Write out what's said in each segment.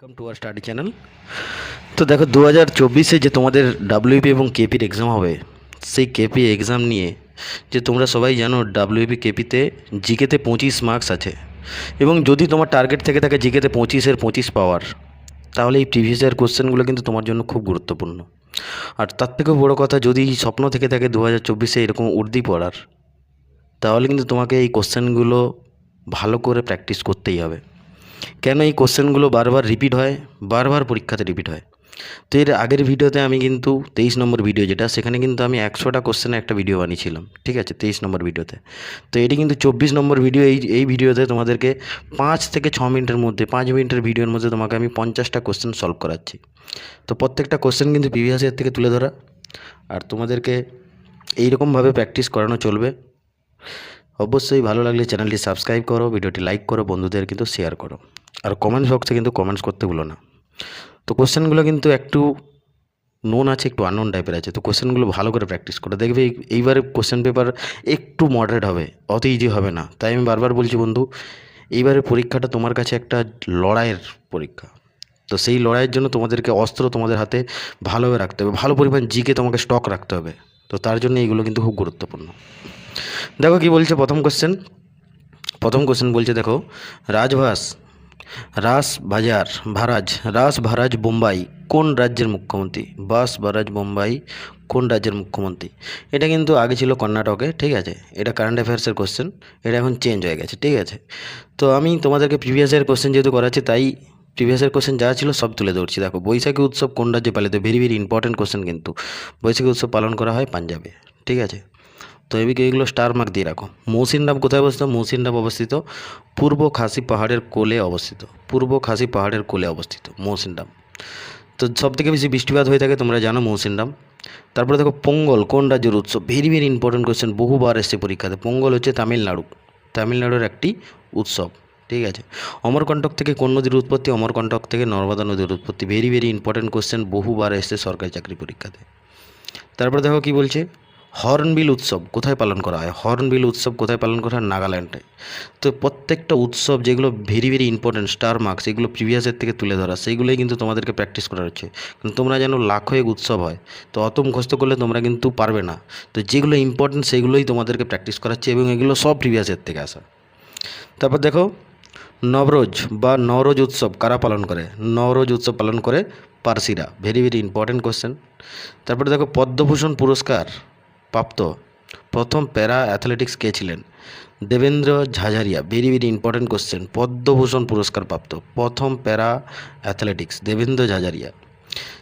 Welcome to R study channel তো দেখো দু হাজার চব্বিশে যে তোমাদের ডাব্লিউপি এবং কেপির এক্সাম হবে, সেই কেপি এক্সাম নিয়ে যে তোমরা সবাই জানো ডাব্লিউপি কেপিতে জিকেতে পঁচিশ মার্কস আছে। এবং যদি তোমার টার্গেট থেকে থাকে জিকেতে পঁচিশের পঁচিশ পাওয়ার, তাহলে এই প্রিভিয়াস ইয়ার কোশ্চেনগুলো কিন্তু তোমার জন্য খুব গুরুত্বপূর্ণ। আর তার থেকেও বড়ো কথা, যদি স্বপ্ন থেকে থাকে দু হাজার চব্বিশে এরকম উর্দি পড়ার, তাহলে কিন্তু তোমাকে এই কোশ্চেনগুলো ভালো করে প্র্যাকটিস করতেই হবে। কেন এই কোশ্চেনগুলো বারবার রিপিট হয়? বারবার পরীক্ষাতে রিপিট হয়। তো এর আগের ভিডিওতে আমি কিন্তু তেইশ নম্বর ভিডিও যেটা, সেখানে কিন্তু আমি একশোটা কোশ্চেনে একটা ভিডিও বানিয়েছিলাম। ঠিক আছে? তেইশ নম্বর ভিডিওতে। তো এটি কিন্তু চব্বিশ নম্বর ভিডিও, এই এই ভিডিওতে তোমাদেরকে পাঁচ থেকে ছ মিনিটের মধ্যে, পাঁচ মিনিটের ভিডিওর মধ্যে তোমাকে আমি পঞ্চাশটা কোশ্চেন সলভ করাচ্ছি। তো প্রত্যেকটা কোশ্চেন কিন্তু প্রিভিয়াস ইয়ার থেকে তুলে ধরা। আর তোমাদেরকে এইরকমভাবে প্র্যাকটিস করানো চলবে। অবশ্যই ভালো লাগলে চ্যানেলটি সাবস্ক্রাইব করো, ভিডিওটি লাইক করো, বন্ধুদের কিন্তু শেয়ার করো। আর কমেন্টস বক্সে কিন্তু কমেন্টস করতে ভুলো না। তো কোশ্চেনগুলো কিন্তু একটু নোন আছে, একটু আননোন টাইপের আছে। তো কোশ্চেনগুলো ভালো করে প্র্যাকটিস করো। দেখবে এই- এইবারে কোশ্চেন পেপার একটু মডারেট হবে, অত ইজি হবে না। তাই আমি বারবার বলছি বন্ধু এইবারের পরীক্ষাটা তোমার কাছে একটা লড়াইয়ের পরীক্ষা। তো সেই লড়াইয়ের জন্য তোমাদেরকে অস্ত্র তোমাদের হাতে ভালোভাবে রাখতে হবে। ভালো পরিমাণ জিকে তোমাকে স্টক রাখতে হবে। তো তার জন্য এইগুলো কিন্তু খুব গুরুত্বপূর্ণ। দেখো কি বলছে প্রথম কোশ্চেন প্রথম কোশ্চেন বলছে দেখো, রাজভাস রাস বাজার ভারাজ রাস ভারাজ বোম্বাই, কোন রাজ্যের মুখ্যমন্ত্রী? বাস ভারাজ বোম্বাই, কোন রাজ্যের মুখ্যমন্ত্রী? এটা কিন্তু আগে ছিল কর্ণাটকে, ঠিক আছে? এটা কারেন্ট অ্যাফেয়ার্সের কোশ্চেন এটা এখন চেঞ্জ হয়ে গেছে, ঠিক আছে? তো আমি তোমাদেরকে প্রিভিয়াস ইয়ার কোশ্চেন যেহেতু করাচ্ছি, তাই প্রিভিয়াস ইয়ার কোশ্চেন যা ছিল সব তুলে ধরছি। দেখো, বৈশাখী উৎসব কোন রাজ্যে পালিত? ভেরি ভেরি ইম্পর্টেন্ট কোশ্চেন কিন্তু। বৈশাখী উৎসব পালন করা হয় পাঞ্জাবে, ঠিক আছে? তো এদিকে এগুলো স্টার মার্ক দিয়ে রাখো। মৌসিনরাম কোথায় অবস্থিত? মৌসিনরাম অবস্থিত পূর্ব খাসি পাহাড়ের কোলে অবস্থিত। পূর্ব খাসি পাহাড়ের কোলে অবস্থিত মৌসিনরাম তো সব থেকে বেশি বৃষ্টিপাত হয়ে থাকে তোমরা জানো মৌসিনরাম তারপরে দেখো পোঙ্গল, কোন রাজ্যের উৎসব ভেরি ভেরি ইম্পর্টেন্ট কোয়েশ্চেন বহুবার এসছে পরীক্ষাতে। পোঙ্গল হচ্ছে তামিলনাড়ু। তামিলনাড়ুর একটি উৎসব, ঠিক আছে? অমরকণ্টক থেকে কোন নদীর উৎপত্তি? অমরকণ্টক থেকে নর্মদা নদীর উৎপত্তি। ভেরি ভেরি ইম্পর্টেন্ট কোয়েশ্চেন বহুবার এসছে সরকারি চাকরি পরীক্ষাতে। তারপরে দেখো কি বলছে? হর্নবিল উৎসব কোথায় পালন করা হয়? হর্নবিল উৎসব কোথায় পালন করা হয়? নাগাল্যান্ডে। তো প্রত্যেকটা উৎসব যেগুলো very very important star marks এগুলো প্রিভিয়াসের থেকে তুলে ধরা সেইগুলোই কিন্তু তোমাদেরকে প্র্যাকটিস করা হচ্ছে। কিন্তু তোমরা যেন লাখো এক উৎসব হয়, তো অত মুখস্থ করলে তোমরা কিন্তু পারবে না। তো যেগুলো ইম্পর্টেন্ট সেগুলোই তোমাদেরকে প্র্যাকটিস করাচ্ছে এবং এগুলো সব প্রিভিয়াসের থেকে আসা। তারপর দেখো, নবরোজ বা নওরোজ উৎসব কারা পালন করে? নরোজ উৎসব পালন করে পার্সিরা। ভেরি ভেরি ইম্পর্টেন্ট কোশ্চেন তারপরে দেখো, পদ্মভূষণ পুরস্কার প্রাপ্ত প্রথম প্যারা অ্যাথলেটিক্স কে ছিলেন? Devendra Jhajharia very very important question Padma Bhushan পুরস্কার প্রাপ্ত, প্রথম para athletics, Devendra Jhajharia.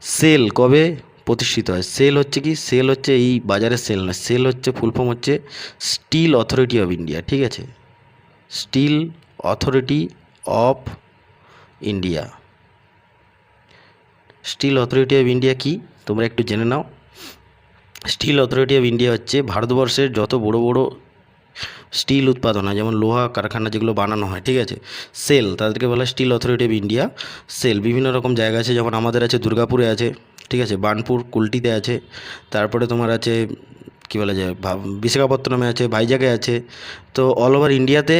Sell কবে প্রতিষ্ঠিত হয়? সেল হচ্ছে কি? সেল হচ্ছে এই বাজারের সেল নয়, সেল হচ্ছে ফুল ফর্ম হচ্ছে স্টিল অথরিটি অফ ইন্ডিয়া, ঠিক আছে? Steel authority of India. Steel authority of India কি? তোমরা একটু জেনে নাও। স্টিল অথরিটি অফ ইন্ডিয়া হচ্ছে ভারতবর্ষের যত বড় বড় স্টিল উৎপাদন হয়, যেমন লোহা, কারখানা যেগুলো বানানো হয়, ঠিক আছে? সেল তাদেরকে বলা হয় steel authority of India SAIL বিভিন্ন রকম জায়গা আছে, যেমন আমাদের আছে দুর্গাপুরে আছে, ঠিক আছে? বার্নপুর, কুলটিতে আছে, তারপরে তোমার আছে, কী বলা যায় বিশাখাপত্তনমে আছে, ভাইজাগে আছে। তো অল ওভার ইন্ডিয়াতে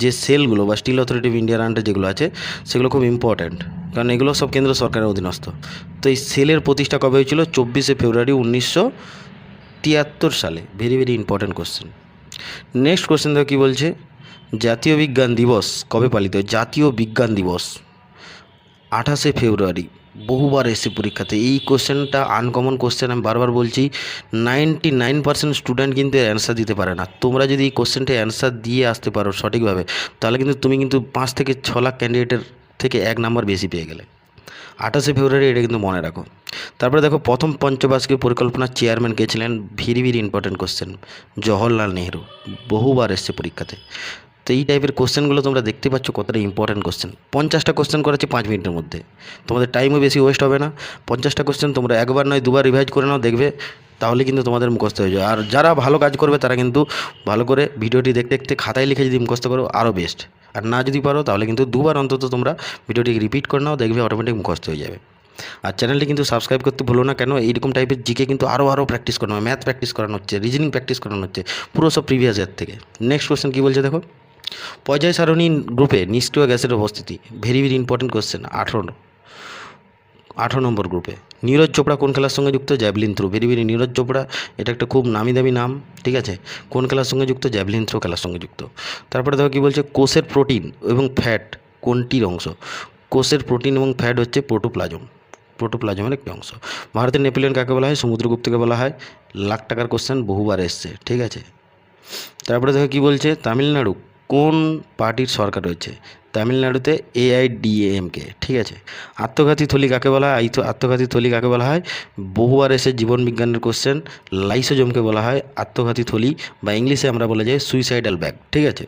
যে সেলগুলো বা স্টিল অথরিটি অফ ইন্ডিয়ার আন্ডার যেগুলো আছে, সেগুলো খুব ইম্পর্ট্যান্ট কারণ এগুলো সব কেন্দ্র সরকারের অধীনস্থ। তো এই সেলের প্রতিষ্ঠা কবে হয়েছিল? চব্বিশে ফেব্রুয়ারি উনিশশো তিয়াত্তর সালে। Very very important question next question দেখো কী বলছে? জাতীয় বিজ্ঞান দিবস কবে পালিত জাতীয় বিজ্ঞান দিবস। আঠাশে ফেব্রুয়ারি। বহুবার এসে পরীক্ষাতে। এই কোশ্চেনটা আনকমন কোশ্চেন, আমি বারবার বলছি নাইনটি নাইন পার্সেন্ট স্টুডেন্ট কিন্তু অ্যান্সার দিতে পারে না। তোমরা যদি এই কোশ্চেনটা অ্যান্সার দিয়ে আসতে পারো সঠিকভাবে, তাহলে কিন্তু তুমি কিন্তু পাঁচ থেকে ছ লাখ ক্যান্ডিডেটের থেকে এক নাম্বার বেশি পেয়ে গেলে। আঠাশে ফেব্রুয়ারি এটা কিন্তু মনে রাখো। তারপরে দেখো, প্রথম পঞ্চবার্ষিকী পরিকল্পনার চেয়ারম্যান কে ছিলেন very very important question Jawaharlal Nehru. বহুবার এসছে পরীক্ষাতে। তো এই টাইপের কোশ্চেনগুলো তোমরা দেখতে পাচ্ছ কতটা ইম্পর্টেন্ট কোশ্চেন পঞ্চাশটা কোশ্চেন করেছি পাঁচ মিনিটের মধ্যে। তোমাদের টাইমও বেশি ওয়েস্ট হবে না। পঞ্চাশটা কোশ্চেন তোমরা একবার নয়, দুবার রিভাইজ করে নাও, দেখবে তাহলে কিন্তু তোমাদের মুখস্থ হয়ে যাবে। আর যারা ভালো কাজ করবে, তারা কিন্তু ভালো করে ভিডিওটি দেখতে দেখতে খাতায় লিখে যদি মুখস্থ করো আরও বেস্ট আর না যদি পারো, তাহলে কিন্তু দুবার অন্তত তোমরা ভিডিওটি রিপিট করে নাও, দেখবে অটোমেটিক মুখস্থ হয়ে যাবে। আর চ্যানেলটি কিন্তু সাবস্ক্রাইব করতে ভুলো না, কেন? এইরকম টাইপের জিকে কিন্তু আরও আরও প্র্যাকটিস করানো হয় ম্যাথ প্র্যাকটিস করানো হচ্ছে রিজনিং প্র্যাকটিস করানো হচ্ছে, পুরো সব প্রিভিয়াস ইয়ার থেকে। নেক্সট কোশ্চেন কী বলছে দেখো? পর্যায় সারণী গ্রুপে নিষ্ক্রিয় গ্যাসের উপস্থিতি। ভেরি ভেরি ইম্পর্টেন্ট কোয়েশ্চেন আঠেরো আঠারো নম্বর গ্রুপে। নীরজ চোপড়া কোন খেলার সঙ্গে যুক্ত? Javelin throw. Very very Neeraj Chopra, এটা একটা খুব নামি দামি নাম, ঠিক আছে? কোন খেলার সঙ্গে যুক্ত? জ্যাভলিন থ্রো খেলার সঙ্গে যুক্ত। তারপরে দেখো কী বলছে? কোষের প্রোটিন এবং ফ্যাট কোনটির অংশ? কোষের প্রোটিন এবং ফ্যাট হচ্ছে প্রোটোপ্লাজম প্রোটোপ্লাজমের একটি অংশ। ভারতের নেপোলিয়ন কাকে বলা হয়? সমুদ্রগুপ্তকে বলা হয়। লাখ টাকার কোশ্চেন বহুবার এসছে, ঠিক আছে? তারপরে দেখো কী বলছে? তামিলনাড়ু কোন পার্টির সরকার রয়েছে? তামিলনাড়ুতে এআইডিএমকে ঠিক আছে? আত্মঘাতী থলি কাকে বলা হয়? আত্মঘাতী থলি কাকে বলা হয়? বহুবার এসে জীবন বিজ্ঞানের কোশ্চেন লাইসোজমকে বলা হয় আত্মঘাতী থলি, বা ইংলিশে আমরা বলা যায় সুইসাইডাল ব্যাগ ঠিক আছে?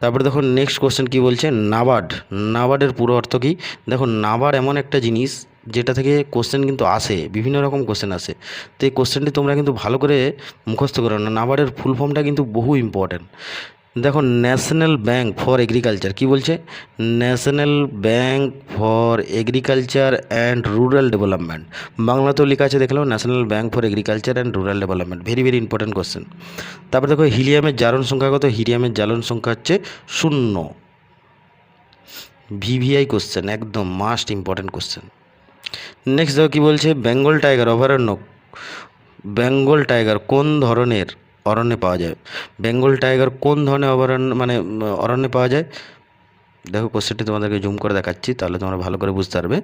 তারপরে দেখো নেক্সট কোশ্চেন কী বলছে? নাবার্ড। নাবার্ডের পুরো অর্থ কী? দেখো নাবার্ড এমন একটা জিনিস যেটা থেকে কোশ্চেন কিন্তু আসে, বিভিন্ন রকম কোশ্চেন আসে। তো এই কোশ্চেনটি তোমরা কিন্তু ভালো করে মুখস্থ করো না। নাবার্ডের ফুল ফর্মটা কিন্তু বহু ইম্পর্ট্যান্ট দেখো ন্যাশনাল ব্যাংক ফর এগ্রিকালচার কি বলছে? National bank for agriculture and rural development বাংলাতেও লেখা আছে দেখলাম national bank for agriculture and rural development very very important question তারপরে দেখো, হিলিয়ামের জারণ সংখ্যা কত? হিলিয়ামের জ্বালন সংখ্যা হচ্ছে শূন্য। ভিভিআই কোশ্চেন একদম মাস্ট ইম্পর্টেন্ট কোশ্চেন নেক্সট দেখো, কী বলছে? বেঙ্গল টাইগার অভয়ারণ্য বেঙ্গল টাইগার কোন ধরনের অরণ্যে পাওয়া যায়। বেঙ্গল টাইগার কোন ধরনের অভয়ারণ্য মানে অরণ্যে পাওয়া যায়? দেখো কোশ্চেনটি তোমাদেরকে জুম করে দেখাচ্ছি, তাহলে তোমরা ভালো করে বুঝতে পারবে।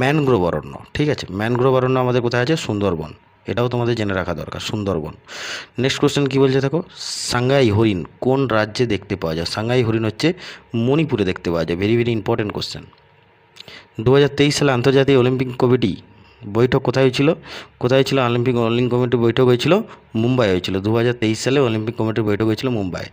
ম্যানগ্রোভ অরণ্য, ঠিক আছে? ম্যানগ্রোভ অরণ্য আমাদের কোথায় আছে? সুন্দরবন। এটাও তোমাদের জেনে রাখা দরকার, সুন্দরবন। নেক্সট কোশ্চেন কী বলছে দেখো? সাংগাই হরিণ কোন রাজ্যে দেখতে পাওয়া যায়? সাংগাই হরিণ হচ্ছে মণিপুরে দেখতে পাওয়া যায়। ভেরি ভেরি ইম্পর্টেন্ট কোশ্চেন দু হাজার তেইশ সালে আন্তর্জাতিক অলিম্পিক কমিটি বৈঠক কোথায় হয়েছিল? কোথায় হয়েছিল অলিম্পিক অলিম্পিক কমিটির বৈঠক হয়েছিল? মুম্বাই হয়েছিল। দু সালে অলিম্পিক কমিটির বৈঠক হয়েছিল মুম্বাই।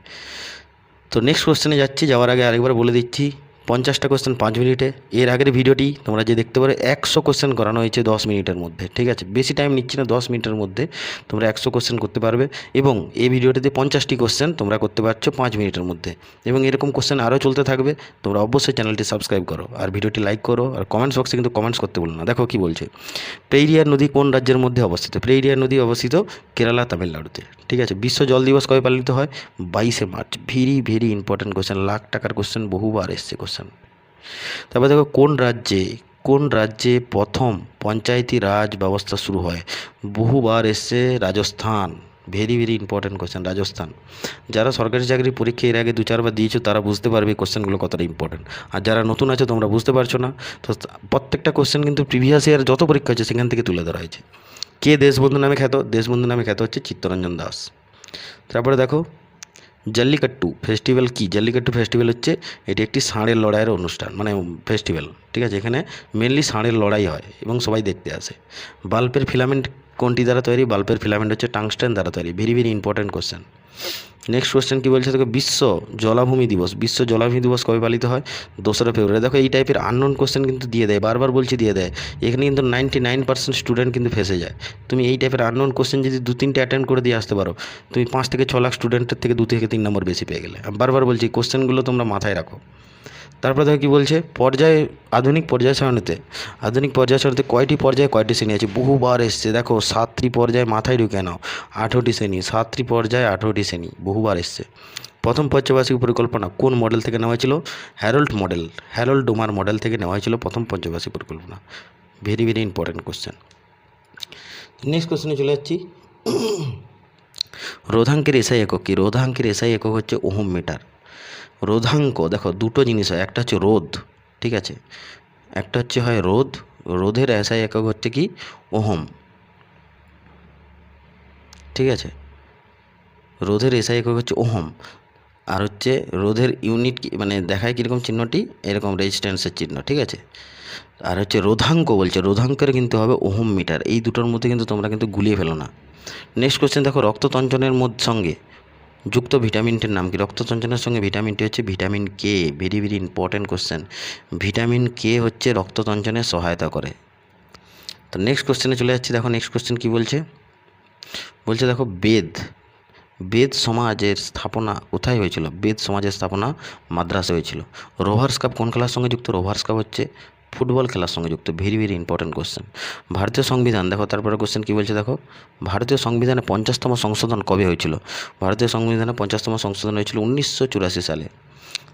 তো নেক্সট কোশ্চেনে যাচ্ছি, যাওয়ার আগে আরেকবার বলে দিচ্ছি পঞ্চাশটা কোশ্চেন পাঁচ মিনিটে। এর আগের ভিডিওটি তোমরা যে দেখতে পারো, একশো কোশ্চেন করানো হয়েছে দশ মিনিটের মধ্যে, ঠিক আছে? বেশি টাইম নিচ্ছি না, দশ মিনিটের মধ্যে তোমরা একশো কোশ্চেন করতে পারবে এবং এই ভিডিওটিতে পঞ্চাশটি কোশ্চেন তোমরা করতে পারছ পাঁচ মিনিটের মধ্যে। এবং এরকম কোশ্চেন আরও চলতে থাকবে, তোমরা অবশ্যই চ্যানেলটি সাবস্ক্রাইব করো আর ভিডিওটি লাইক করো আর কমেন্টস বক্সে কিন্তু কমেন্টস করতে বলো না। দেখো কি বলছে, পেরিয়ার নদী কোন রাজ্যের মধ্যে অবস্থিত? পেরিয়ার নদী অবস্থিত কেরালা, তামিলনাড়ুতে, ঠিক আছে? বিশ্ব জল দিবস কবে পালিত হয়? বাইশে March. Very very important question lakh টাকার কোশ্চেন বহুবার এসছে কোশ্চেন তারপর দেখো, কোন রাজ্যে কোন রাজ্যে প্রথম পঞ্চায়েতি রাজ ব্যবস্থা শুরু হয়? বহুবার এসছে Rajasthan. Very very important question Rajasthan. যারা সরকারি চাকরির পরীক্ষা এর আগে দু, চারবার দিয়েছ, তারা বুঝতে পারবে কোশ্চেনগুলো কতটা ইম্পর্ট্যান্ট আর যারা নতুন আছে, তোমরা বুঝতে পারছ না। তো প্রত্যেকটা কোশ্চেন কিন্তু প্রিভিয়াস ইয়ার যত পরীক্ষা হচ্ছে সেখান থেকে তুলে ধরা হয়েছে। কে দেশবন্ধু নামে খ্যাত? দেশবন্ধু নামে খ্যাত হচ্ছে চিত্তরঞ্জন দাস। তারপরে দেখো জল্লিকাট্টু ফেস্টিভ্যাল কী? জল্লিকাট্টু ফেস্টিভ্যাল হচ্ছে এটি একটি ষাঁড়ের লড়াইয়ের অনুষ্ঠান মানে ফেস্টিভ্যাল ঠিক আছে? এখানে মেনলি ষাঁড়ের লড়াই হয় এবং সবাই দেখতে আসে। বাল্বের ফিলামেন্ট কোনটি দ্বারা তৈরি? বাল্বের ফিলামেন্ট হচ্ছে টাংস্টেন দ্বারা তৈরি। Very very important question next question কী বলছে? দেখো, বিশ্ব জলাভূমি দিবস। বিশ্ব জলাভূমি দিবস কবে পালিত হয়? দোসরা ফেব্রুয়ারি। দেখো, এই টাইপের আননোন কোশ্চেন কিন্তু দিয়ে দেয়, বারবার বলছি দিয়ে দেয়। এখানে কিন্তু নাইনটি নাইন পার্সেন্ট স্টুডেন্ট কিন্তু ফেসে যায়। তুমি এই টাইপের আননোন কোশ্চেন যদি দু, তিনটে অ্যাটেন্ড করে দিয়ে আসতে পারো, তুমি পাঁচ থেকে ছ লাখ স্টুডেন্টের থেকে দু থেকে তিন নম্বর বেশি পেয়ে গেলে। বারবার বলছি কোশ্চেনগুলো তোমরা মাথায় রাখো। তারপরে দেখো কী বলছে, পর্যায়ে, আধুনিক পর্যায় সারণীতে, আধুনিক পর্যায় সারণীতে কয়টি পর্যায়ে কয়টি শ্রেণি আছে? বহুবার এসছে, দেখো সাতটি পর্যায়ে মাথায় ঢুকে নাও আঠেরোটি শ্রেণি, সাতটি পর্যায়ে আঠেরোটি শ্রেণি, বহুবার এসছে। প্রথম পঞ্চবার্ষিক পরিকল্পনা কোন মডেল থেকে নেওয়া হয়েছিল? Harold model Harold Domar model থেকে নেওয়া হয়েছিল প্রথম পঞ্চবার্ষিক পরিকল্পনা। Very very important question next কোশ্চেনে চলে যাচ্ছি। রোধাঙ্কের এসআই একক কি? রোধাঙ্কের এসআই একক হচ্ছে ওহম মিটার রোধাঙ্ক, দেখো দুটো জিনিস হয়, একটা হচ্ছে রোধ, ঠিক আছে? একটা হচ্ছে হয় রোধ, রোধের এসআই একক হচ্ছে কি? ওহম, ঠিক আছে? রোধের এসআই একক হচ্ছে ওহম, আর হচ্ছে রোধের ইউনিট মানে দেখায় কীরকম চিহ্নটি? এরকম রেজিস্ট্যান্সের চিহ্ন, ঠিক আছে? আর হচ্ছে রোধাঙ্ক বলছে, রোধাঙ্কের কিন্তু হবে ওহম মিটার, এই দুটোর মধ্যে কিন্তু তোমরা কিন্তু গুলিয়ে ফেলো না। নেক্সট কোশ্চেন দেখো রক্ত রক্ততঞ্চনের মধ্যে সঙ্গে যুক্ত ভিটামিনটির নাম কি? রক্তচঞ্চনের সঙ্গে ভিটামিনটি হচ্ছে vitamin K very very important question vitamin K হচ্ছে রক্ততঞ্চনে সহায়তা করে। তো নেক্সট কোশ্চেনে চলে যাচ্ছি। দেখো নেক্সট কোশ্চেন কি বলছে? বলছে দেখো, বেদ। বেদ সমাজের স্থাপনা কোথায় হয়েছিল? বেদ সমাজের স্থাপনা মাদ্রাসে হয়েছিল। রোভার্স কাপ কোন খেলার সঙ্গে যুক্ত? রোভার্স কাপ হচ্ছে ফুটবল খেলার সঙ্গে যুক্ত ভেরি ভেরি ইম্পর্টেন্ট কোশ্চেন ভারতীয় সংবিধান, দেখো তারপরে কোশ্চেন কী বলছে দেখো? ভারতীয় সংবিধানে পঞ্চাশতম সংশোধন কবে হয়েছিল? ভারতীয় সংবিধানে পঞ্চাশতম সংশোধন হয়েছিল উনিশশো চুরাশি সালে।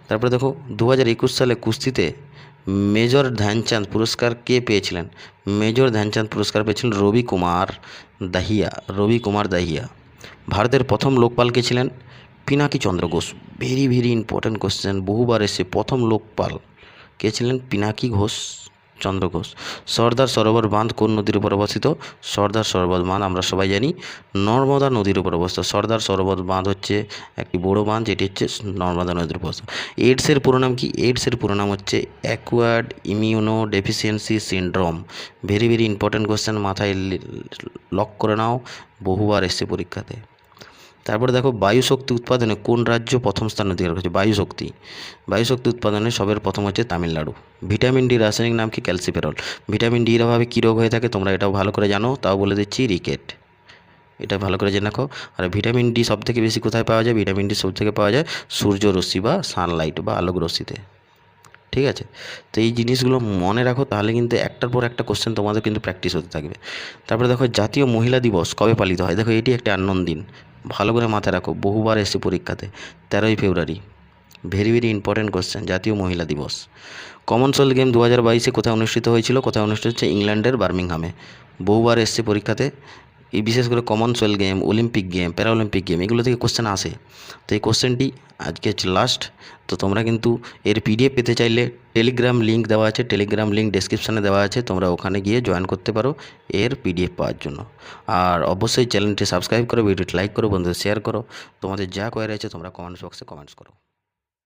তারপরে দেখো দু হাজার একুশ সালে কুস্তিতে মেজর ধ্যানচাঁদ পুরস্কার কে পেয়েছিলেন? মেজর ধ্যানচাঁদ পুরস্কার পেয়েছিলেন রবি কুমার দাহিয়া, রবি কুমার দাহিয়া। ভারতের প্রথম লোকপাল কে ছিলেন? Pinaki Chandra Ghosh. Very very important question বহুবার এসে প্রথম লোকপাল। কে ছিলেন? পিনাকি ঘোষ, চন্দ্র ঘোষ। সর্দার সরোবর বাঁধ কোন নদীর উপর অবস্থিত? সর্দার সরোবর বাঁধ, আমরা সবাই জানি। নর্মদা নদীর উপর অবস্থিত। সর্দার সরোবর বাঁধ হচ্ছে একটি বড় বাঁধ, যেটি হচ্ছে নর্মদা নদীর উপর অবস্থিত। এইডসের পুরো নাম কি? এইডসের পুরো নাম হচ্ছে acquired immuno deficiency syndrome very very important question মাথায় লক করে নাও। বহুবার এসছে পরীক্ষাতে। তারপরে দেখো বায়ু শক্তি উৎপাদনে কোন রাজ্য প্রথম স্থান অধিকার করেছে? বায়ু শক্তি বায়ু শক্তি উৎপাদনে সবের প্রথম হচ্ছে তামিলনাড়ু। ভিটামিন ডি রাসায়নিক নাম কি? ক্যালসিফেরল। ভিটামিন ডির অভাবে কী রোগ হয়ে থাকে তোমরা এটাও ভালো করে জানো, তাও বলে দিচ্ছি রিকেট। এটা ভালো করে জেনে রাখো। আর ভিটামিন ডি সব থেকে বেশি কোথায় পাওয়া যায়? ভিটামিন ডি সব থেকে পাওয়া যায় সূর্য রশ্মি বা সানলাইট বা আলোক রশ্মিতে। ঠিক আছে? তো এই জিনিসগুলো মনে রাখো, তাহলে কিন্তু একটার পর একটা কোশ্চেন তোমাদের কিন্তু প্র্যাকটিস হতে থাকবে। তারপরে দেখো জাতীয় মহিলা দিবস কবে পালিত হয়? দেখো এটি একটা আনন্দ দিন। ভালো করে মাথায় রাখো, বহুবার এসছে পরীক্ষাতে, তেরোই February. Very very important question জাতীয় মহিলা দিবস। কমনওয়েলথ গেম দু হাজার বাইশে কোথায় অনুষ্ঠিত হয়েছিল? কোথায় অনুষ্ঠিত হচ্ছে? ইংল্যান্ডের বার্মিংহামে বহুবার এসছে পরীক্ষাতে এই বিশেষ করে Commonwealth game Olympic game para Olympic game এগুলো থেকে কোশ্চেন আসে। তো এই কোশ্চেনটি আজকে হচ্ছে লাস্ট তো তোমরা কিন্তু এর পিডিএফ পেতে চাইলে টেলিগ্রাম লিঙ্ক দেওয়া আছে টেলিগ্রাম লিঙ্ক ডেসক্রিপশানে দেওয়া আছে, তোমরা ওখানে গিয়ে জয়েন করতে পারো এর পিডিএফ পাওয়ার জন্য। আর অবশ্যই চ্যানেলটি সাবস্ক্রাইব করো ভিডিওটি লাইক করো, বন্ধুদের শেয়ার করো। তোমাদের যা কোয়ারি আছে তোমরা কমেন্টস বক্সে কমেন্টস করো।